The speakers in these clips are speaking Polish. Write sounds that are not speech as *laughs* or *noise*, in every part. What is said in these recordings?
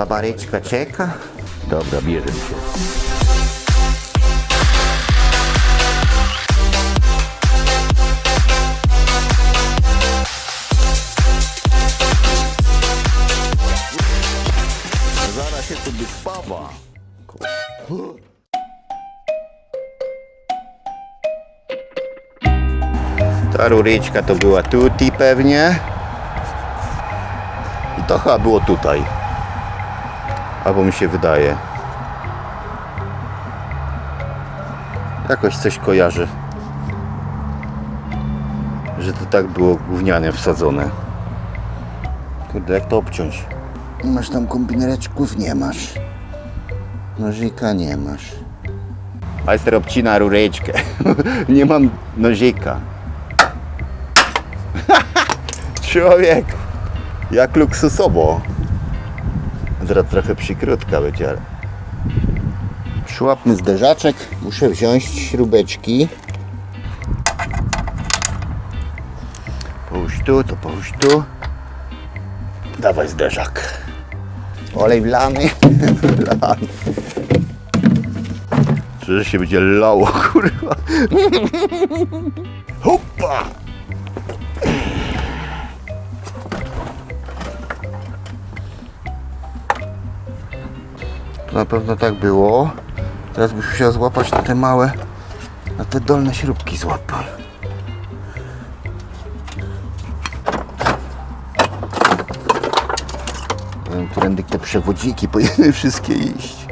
Babaryczka czeka. Dobra, bierze się. Zaraz się tu wyspawa. Ta ruryczka to była tuti pewnie. I to chyba było tutaj. Albo mi się wydaje. Jakoś coś kojarzę. Że to tak było gówniane wsadzone. Kurde, jak to obciąć? Masz tam kombinereczków? Nie masz. Nożyka nie masz. Majster obcina rureczkę. *laughs* nie mam nożyka. *laughs* Człowiek, jak luksusowo. Teraz trochę przykrótka będzie, ale... Przyłapmy zderzaczek. Muszę wziąć śrubeczki. Połóż tu, to połóż tu. Dawaj zderzak. Olej wlany. *laughs* wlany. Czy się będzie lało, kurwa. *laughs* Hopa! To na pewno tak było. Teraz byś musiał złapać na te małe, na te dolne śrubki wiem, Którędy te przewodziki powinny *laughs* wszystkie iść.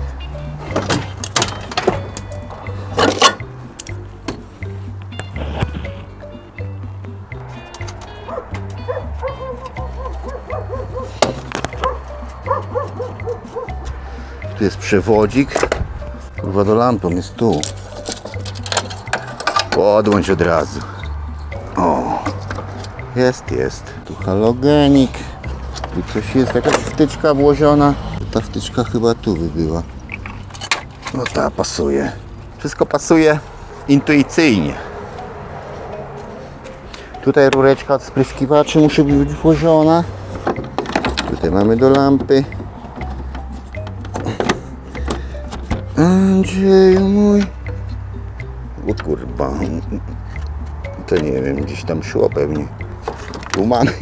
Tu jest przewodzik. Kurwa do lampy, jest tu. Podłącz od razu. O, jest, jest. Tu halogenik. Tu coś jest, jakaś wtyczka włożona. Ta wtyczka chyba tu by była. No ta pasuje. Wszystko pasuje intuicyjnie. Tutaj rureczka od spryskiwaczy musi być włożona. Tutaj mamy do lampy. Andrzeju mój. O kurwa. To nie wiem, gdzieś tam szło pewnie. Tu mamy.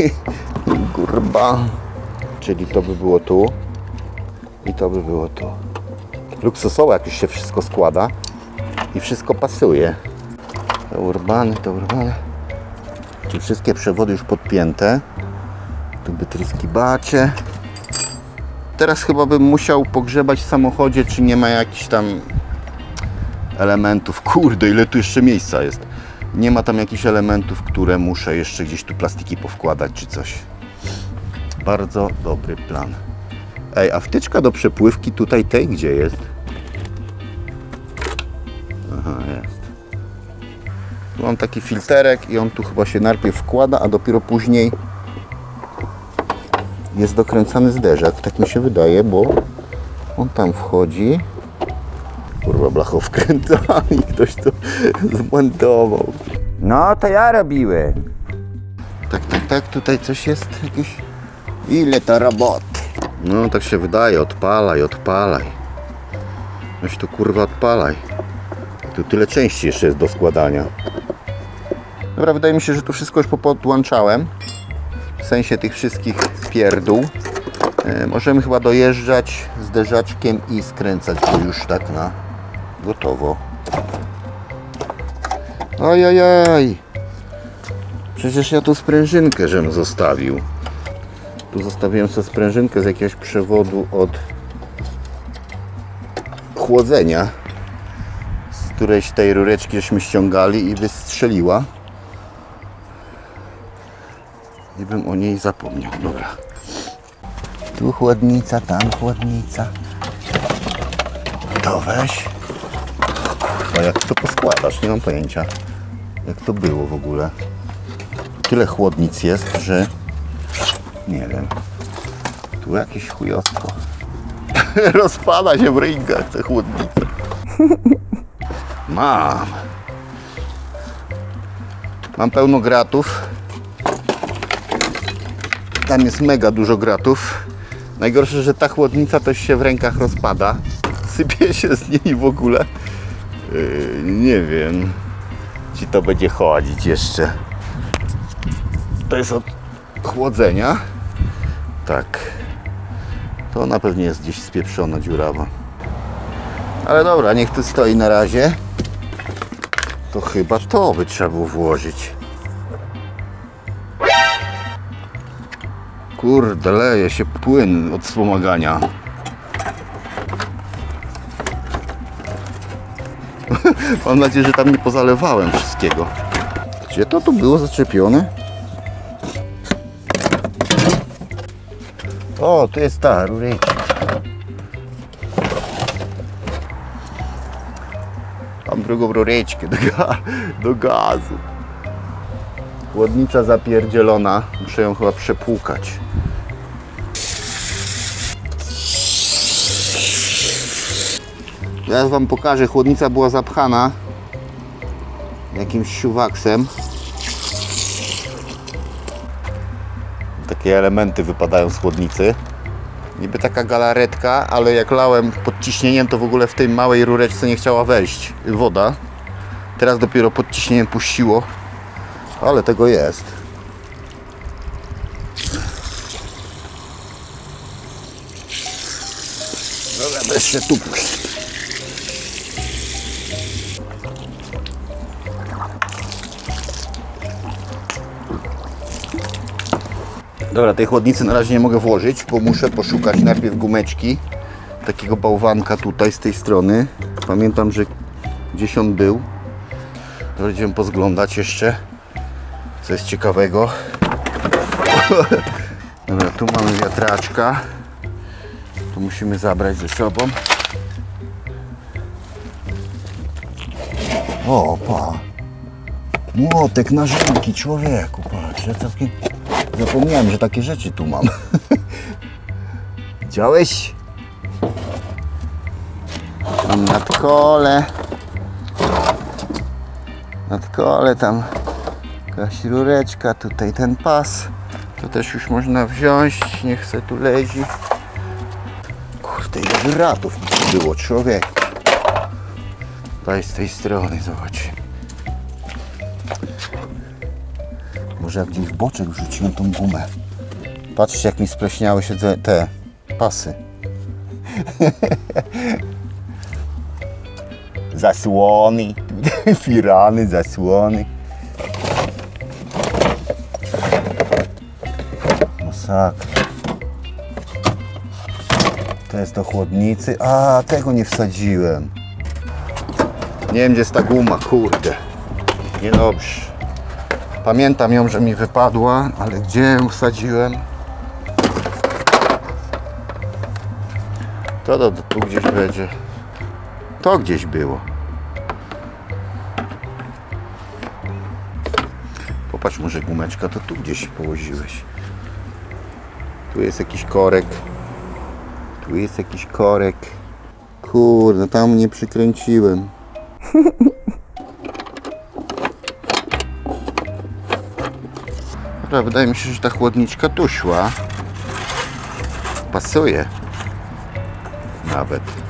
Kurwa. Czyli to by było tu. I to by było tu. Luksusowo jak już się wszystko składa. I wszystko pasuje. To urbany, to urbany. Tu wszystkie przewody już podpięte. Tu wytryskiwacze. Teraz chyba bym musiał pogrzebać w samochodzie, czy nie ma jakichś tam elementów. Kurde, ile tu jeszcze miejsca jest. Nie ma tam jakichś elementów, które muszę jeszcze gdzieś tu plastiki powkładać, czy coś. Bardzo dobry plan. Ej, a wtyczka do przepływki tutaj tej gdzie jest? Aha, jest. Tu Mam taki filterek i on tu chyba się najpierw wkłada, a dopiero później jest dokręcany zderzak, tak mi się wydaje, bo on tam wchodzi. Kurwa, blachą wkrętami, *laughs* ktoś to zmontował. No to ja robiłem. Tak, tak, tak, tutaj coś jest jakieś... Ile to roboty? No, tak się wydaje, odpalaj, odpalaj. Weź tu kurwa odpalaj. Tu tyle części jeszcze jest do składania. Dobra, wydaje mi się, że tu wszystko już popodłączałem. W sensie tych wszystkich pierdół. E, możemy chyba dojeżdżać zderzaczkiem i skręcać go już tak na gotowo. Ojojoj. Przecież ja tu sprężynkę żem zostawił. Tu zostawiłem sobie sprężynkę z jakiegoś przewodu od chłodzenia. Z którejś tej rureczki żeśmy ściągali i wystrzeliła. I bym o niej zapomniał. Dobra. Tu chłodnica, tam chłodnica. To weź. Kurwa, jak to poskładasz? Nie mam pojęcia. Jak to było w ogóle. Tyle chłodnic jest, że nie wiem. Tu jakieś chujostwo. *laughs* Rozpada się w rękach te chłodnice. Mam. Mam pełno gratów. Tam jest mega dużo gratów. Najgorsze, że ta chłodnica też się w rękach rozpada. Sypie się z niej w ogóle. Yy, nie wiem, czy to będzie chodzić jeszcze. To jest od chłodzenia. Tak. To ona pewnie jest gdzieś spieprzona, dziurawa. Ale dobra, niech tu stoi na razie. To chyba to by trzeba było włożyć. Kurde, leje się płyn od wspomagania. *laughs* Mam nadzieję, że tam nie pozalewałem wszystkiego. Gdzie to tu było zaczepione? O, tu jest ta rureczka. Mam drugą rureczkę do, ga do gazu. Chłodnica zapierdzielona. Muszę ją chyba przepłukać. Teraz Wam pokażę. Chłodnica była zapchana jakimś siuwaksem. Takie elementy wypadają z chłodnicy. Niby taka galaretka, ale jak lałem pod ciśnieniem, to w ogóle w tej małej rureczce nie chciała wejść woda. Teraz dopiero pod ciśnieniem puściło, ale tego jest. Dobra, to jeszcze tu puść. Dobra, tej chłodnicy na razie nie mogę włożyć, bo muszę poszukać najpierw gumeczki. Takiego bałwanka tutaj z tej strony. Pamiętam, że gdzieś on był. Dobra, Będziemy pozglądać jeszcze, co jest ciekawego. *laughs* Dobra, tu mamy wiatraczka. Tu musimy zabrać ze sobą. O, pa. Młotek, narzęki, człowieku, patrz, ja całkiem... Zapomniałem, że takie rzeczy tu mam. *laughs* Widziałeś? Mam nadkole. Nadkole tam jakaś rureczka, tutaj ten pas. To też już można wziąć, nie chcę tu lezi. Kurde, ile wyratów było, człowiek. Daj z tej strony, zobacz. Może jak gdzieś w boczek wrzuciłem tą gumę. Patrzcie jak mi spleśniały się te pasy. *laughs* zasłony, *laughs* firany, zasłony. Masakra. To jest do chłodnicy. A, tego nie wsadziłem. Nie wiem gdzie jest ta guma, kurde. Niedobrze. Pamiętam ją, że mi wypadła, ale gdzie ją wsadziłem? To, to, to tu gdzieś będzie. To gdzieś było. Popatrz, może gumeczka to tu gdzieś położyłeś. Tu jest jakiś korek. Tu jest jakiś korek. Kurde, tam nie przykręciłem. Dobra, wydaje mi się, że ta chłodniczka tu szła. Pasuje. Nawet.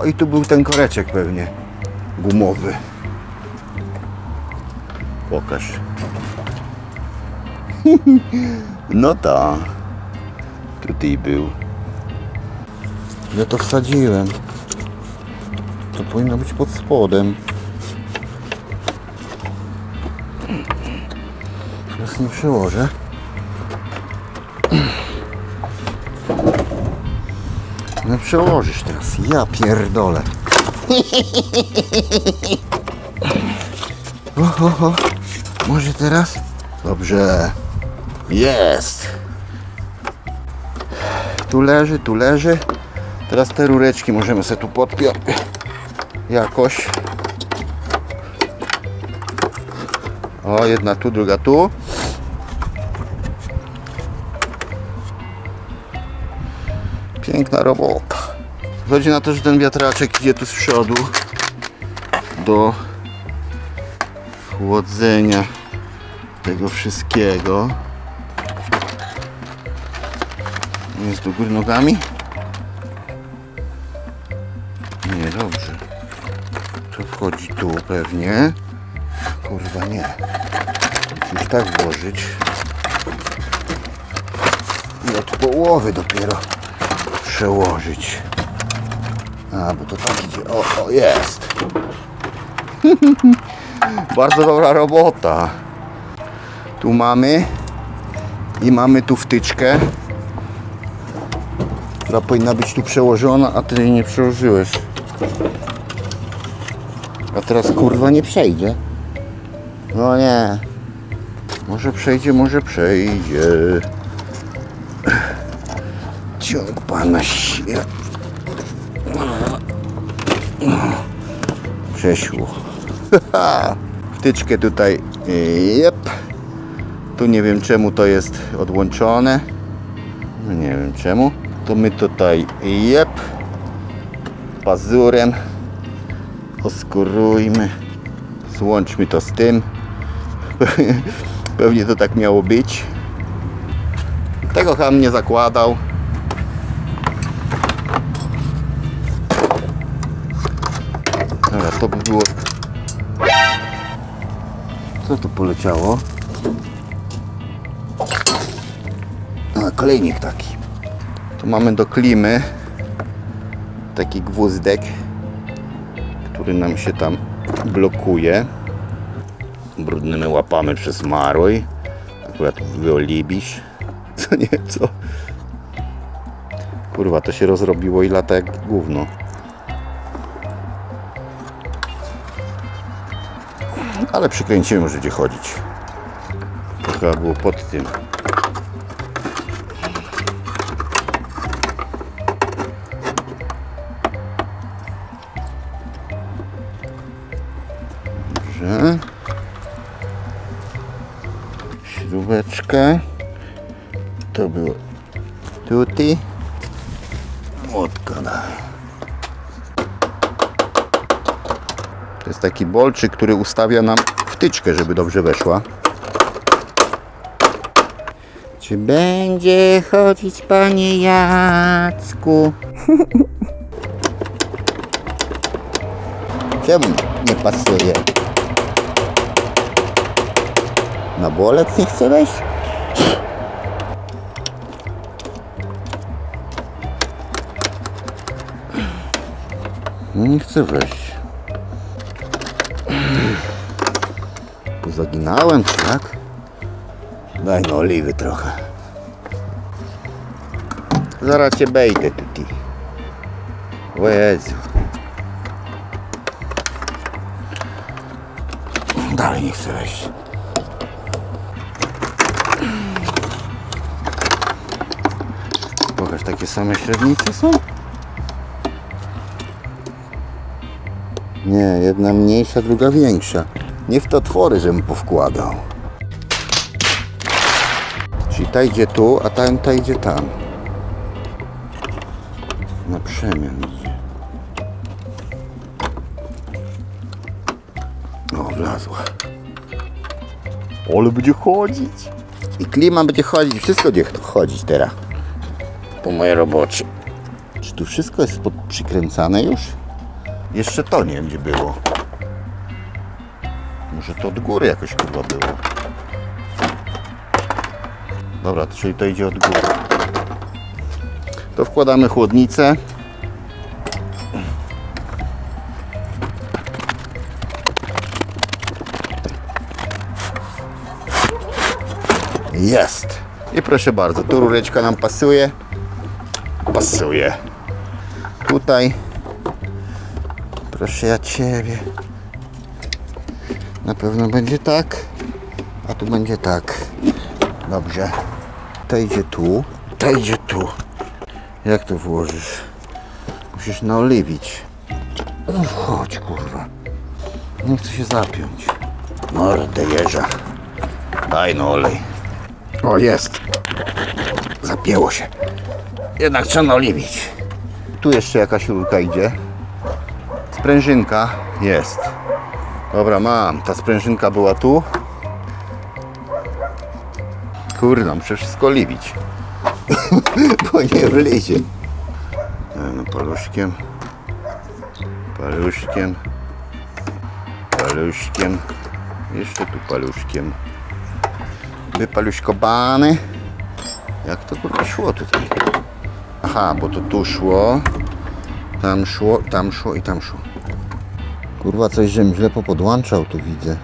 O, i tu był ten koreczek pewnie. Gumowy. Pokaż. *laughs* No tak. Tutaj był. Ja to wsadziłem. To powinno być pod spodem. Teraz nie przełożę. No przełożysz teraz. Ja pierdolę. *laughs* Może teraz? Dobrze. Jest. Tu leży, tu leży. Teraz te rureczki możemy sobie tu podpiąć. Jakoś. O, jedna tu, druga tu. Piękna robota. Chodzi na to, że ten wiatraczek idzie tu z przodu do chłodzenia tego wszystkiego. Jest do góry nogami? Nie, dobrze. To wchodzi tu pewnie. Kurwa nie. Musisz tak włożyć. I od połowy dopiero przełożyć. A, bo to tak idzie. O, o jest. *laughs* Bardzo dobra robota. Tu mamy i mamy tu wtyczkę, która powinna być tu przełożona, a ty jej nie przełożyłeś. A teraz kurwa nie przejdzie. No nie. Może przejdzie, może przejdzie. Pana się. Przeszło. *laughs* Wtyczkę tutaj. Jep. Tu nie wiem czemu to jest odłączone. No nie wiem czemu. To my tutaj. Jep. Pazurem. Oskurujmy. Złączmy to z tym. *laughs* Pewnie to tak miało być. Tego ham nie zakładał. Dobra, to by było. Co tu poleciało? A, kolejnik taki. Tu mamy do klimy taki gwózdek, który nam się tam blokuje. Brudnymi łapamy przez maruj. Akurat wyolibisz. *laughs* Co nie, co? Kurwa, to się rozrobiło i lata jak gówno. Ale przykręcimy, może gdzie chodzić. To chyba było pod tym. Dobrze. Śrubeczka. To było tutaj. Młotka. To jest taki bolczyk, który ustawia nam wtyczkę, żeby dobrze weszła. Czy będzie chodzić, panie Jacku? *laughs* Czemu nie pasuje? Na bolec nie chce wejść? Nie chce wejść. Pozaginałem, czy jak? Daj no oliwy trochę. Zaraz cię bejdę tutaj. O Jezu. Dalej nie chcę wejść. Pokaż, takie same średnice są? Nie, jedna mniejsza, druga większa. Nie w to twory, żebym powkładał. Czyli ta idzie tu, a ta, ta idzie tam. Na przemian idzie. O, wlazła. Ale będzie chodzić. I klima będzie chodzić, wszystko będzie chodzić teraz. Po mojej robocie. Czy tu wszystko jest przykręcane już? Jeszcze to nie wiem gdzie było. Może to od góry jakoś kurwa było. Dobra, czyli to idzie od góry. To wkładamy chłodnicę. Jest. I proszę bardzo, tu rureczka nam pasuje. Pasuje. Tutaj Proszę ja Ciebie. Na pewno będzie tak, a tu będzie tak. Dobrze. To idzie tu, to idzie tu. Jak to włożysz? Musisz naoliwić. No chodź kurwa. Nie chcę się zapiąć. Mordę jeża. Daj no olej. O jest. Zapięło się. jednak trzeba naoliwić. Tu jeszcze jakaś rurka idzie. Sprężynka jest. Dobra, mam. Ta sprężynka była tu. Kurde, muszę wszystko oliwić. *laughs* Bo nie wlezie. E, No, paluszkiem. Paluszkiem. Paluszkiem. Jeszcze tu paluszkiem. Wypaluszkobany. Jak to kurwa szło tutaj? Aha, bo to tu szło. Tam szło, tam szło i tam szło. Kurwa, coś żem źle popodłączał, tu widzę.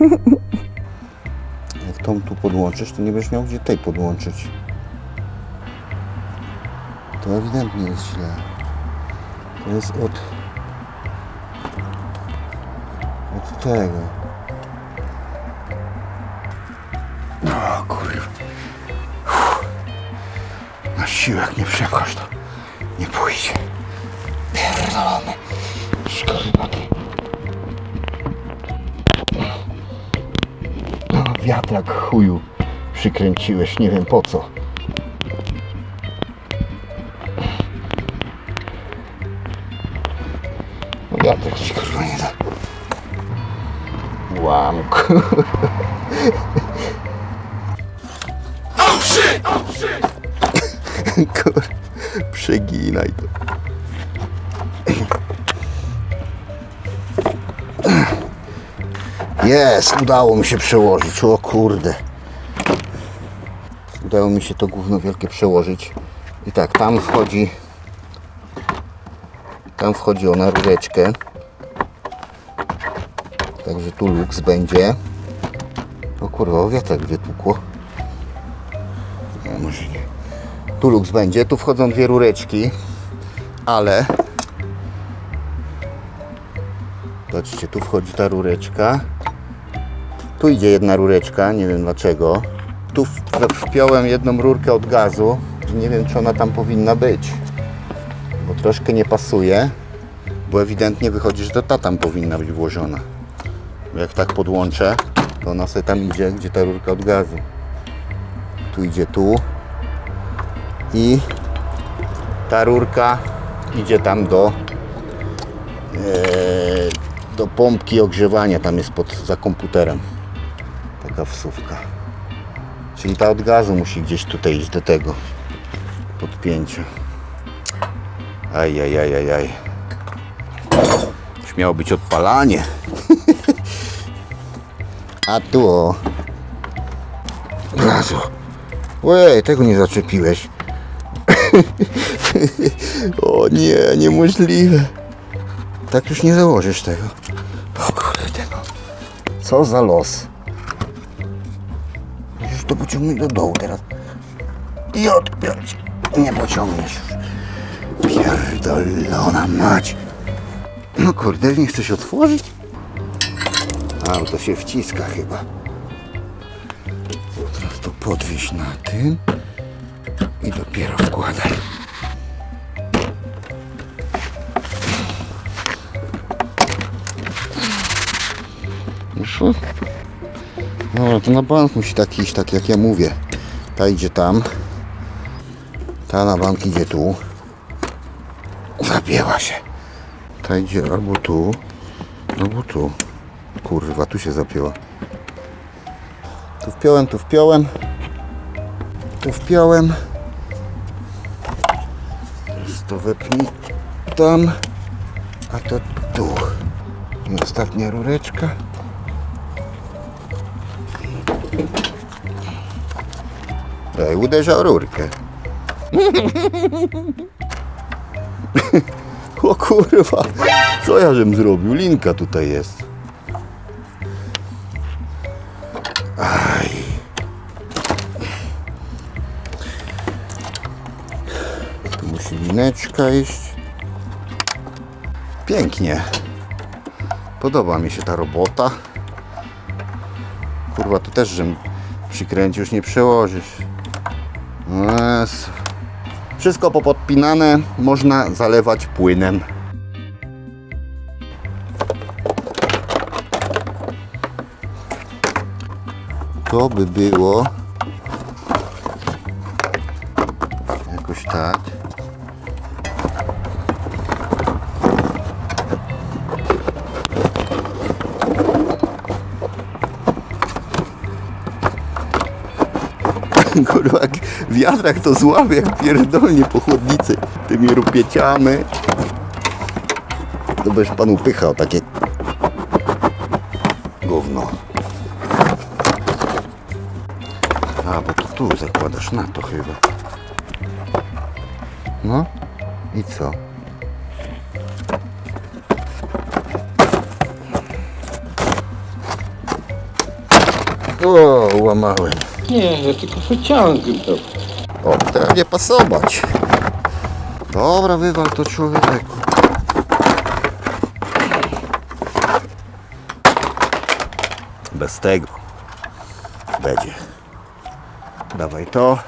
*laughs* Jak tą tu podłączysz, to nie będziesz miał gdzie tej podłączyć. To ewidentnie jest źle. To jest od... Od tego. O kurwa. Uff. Na siłach nie przepchasz to. Nie pójdzie. Pierdolony. Szkorbaty. No, wiatrak chuju przykręciłeś, nie wiem po co. No wiatrak ci kurwa nie da. Łam, kurwa. *laughs* Kur... Przeginaj to. Jest, udało mi się przełożyć. O kurde. Udało mi się to gówno wielkie przełożyć. I tak, tam wchodzi tam wchodzi ona rureczkę. Także tu luks będzie. O kurwa, o wiatrak wytłukło. No, może nie. Tu luks będzie, tu wchodzą dwie rureczki, ale Patrzcie, tu wchodzi ta rureczka. Tu idzie jedna rureczka, nie wiem dlaczego. Tu wpiąłem jedną rurkę od gazu. Nie wiem, czy ona tam powinna być. Bo troszkę nie pasuje. Bo ewidentnie wychodzi, że ta tam powinna być włożona. Jak tak podłączę, to ona sobie tam idzie, gdzie ta rurka od gazu. Tu idzie tu. I ta rurka idzie tam do Eee, do pompki ogrzewania, tam jest pod, za komputerem. Taka. Czyli ta od gazu musi gdzieś tutaj iść do tego podpięcia. Aj, aj, aj, aj, aj. Już miało być odpalanie. *laughs* A tu o. Gazu. Ojej, tego nie zaczepiłeś. *laughs* o nie, niemożliwe. Tak już nie założysz tego. O kurde no. Co za los. To pociągnąć do dołu teraz. I odpiąć. Nie pociągniesz już. Pierdolona mać. No kurde, nie chcesz otworzyć? A, to się wciska chyba. Teraz to podwieź na tym i dopiero wkładaj. Wyszło? No to na bank musi tak iść, tak jak ja mówię. Ta idzie tam. Ta na bank idzie tu. Zapięła się. Ta idzie albo tu, albo tu. Kurwa, tu się zapięła. Tu wpiąłem, tu wpiąłem. Tu wpiąłem. Teraz to wepnij tam, a to tu. I ostatnia rureczka. Uderzał rurkę. *laughs* o kurwa, co ja żem zrobił? Linka tutaj jest. Aj. Tu musi lineczka iść. Pięknie. Podoba mi się ta robota. Kurwa, tu też, żem przykręcił, już nie przełożysz. Wszystko popodpinane, można zalewać płynem. To by było Kurwa, jak wiatrak to zławy, jak pierdolnie po chłodnicy. Tymi rupieciami. To byś pan upychał takie gówno. A, bo to tu zakładasz na to chyba. No i co? O, łamałem. Nie, ja tylko wyciągam to. O, teraz nie pasować. Dobra, wywal to człowieku. Bez tego będzie. Dawaj to.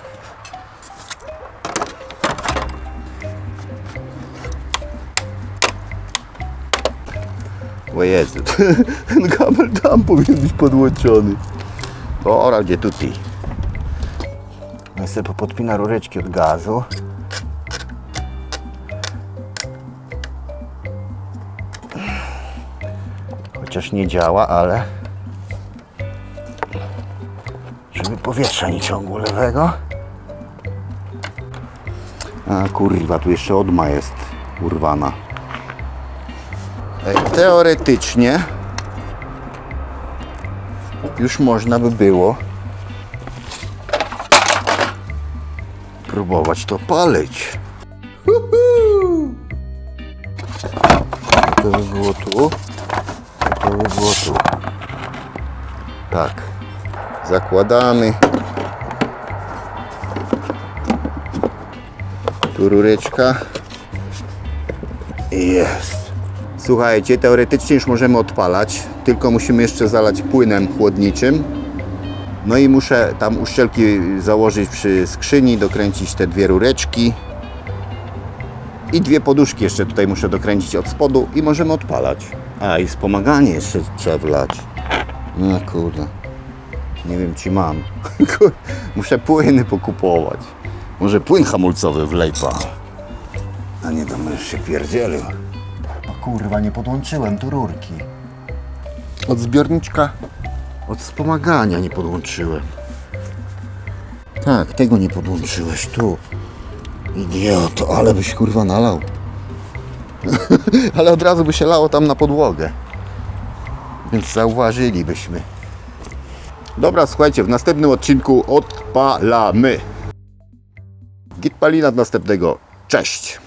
O Jezu, *laughs* ten kabel tam powinien być podłączony. Ora, gdzie tutaj? Ja sobie popodpina rureczki od gazu. Chociaż nie działa, ale żeby powietrza nie ciągło lewego. A kurwa, tu jeszcze odma jest urwana. Teoretycznie już można by było próbować to palić. To by było tu, to by było tu. Tak. Zakładamy. Tu rureczka. Jest. Słuchajcie, teoretycznie już możemy odpalać, tylko musimy jeszcze zalać płynem chłodniczym. No i muszę tam uszczelki założyć przy skrzyni, dokręcić te dwie rureczki. I dwie poduszki jeszcze tutaj muszę dokręcić od spodu i możemy odpalać. A i wspomaganie jeszcze trzeba wlać. No kurde. Nie wiem czy mam. *laughs* Muszę płyny pokupować. Może płyn hamulcowy wlejpa. A nie to już się pierdzielił. O kurwa, nie podłączyłem tu rurki. Od zbiorniczka od wspomagania nie podłączyłem. Tak, tego nie podłączyłeś tu. Idioto, ale byś kurwa nalał. *laughs* ale od razu by się lało tam na podłogę. Więc zauważylibyśmy. Dobra, słuchajcie, w następnym odcinku odpalamy. Git palina następnego. Cześć!